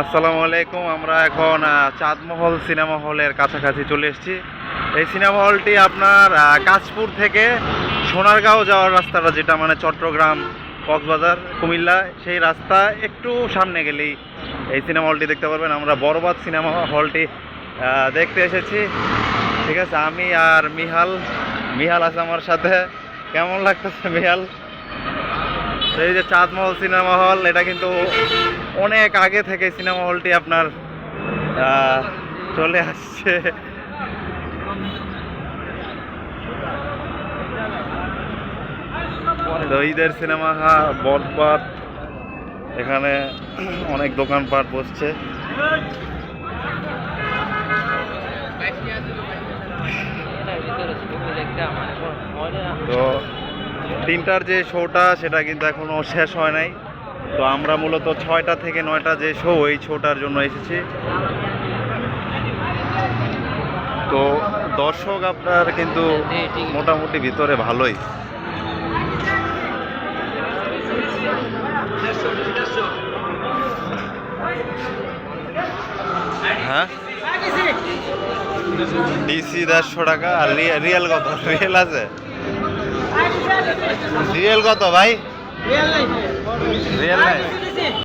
আসসালামু আলাইকুম আমরা এখন চাঁদমহল সিনেমা হলের কাছাকাছি চলে এসেছি। এই সিনেমা হলটি আপনার আহ, কাশপুর থেকে সোনারগাঁও যাওয়ার রাস্তাটা যেটা মানে চট্টগ্রাম কক্সবাজার কুমিল্লা সেই রাস্তা একটু সামনে গেলেই এই সিনেমা হলটি দেখতে পারবেন। আমরা বরবাদ সিনেমা হলটি দেখতে এসেছি। ঠিক আছে আমি আর মিহাল মিহাল আছে আমার সাথে। কেমন লাগতেছে মিহাল? এই যে চাঁদমহল সিনেমা হল, এটা কিন্তু অনেক আগে থেকে সিনেমা হলটি আপনার চলে আসছে। ঈদের সিনেমা হা বরবাদ এখানে অনেক দোকানপাট বসছে। তো তিনটার যে শোটা সেটা কিন্তু এখনও শেষ হয় নাই। তো আমরা মূলত ছয়টা থেকে নয়টা যে শো এই শোটার জন্য এসেছি। তো দর্শক আপনার কিন্তু মোটামুটি ভিতরে ভালোই। হ্যাঁ? ডিসি দেড়শো টাকা আর রিয়েল কত? রিয়েল আছে? রিয়েল কত ভাই? রিয়েল নাই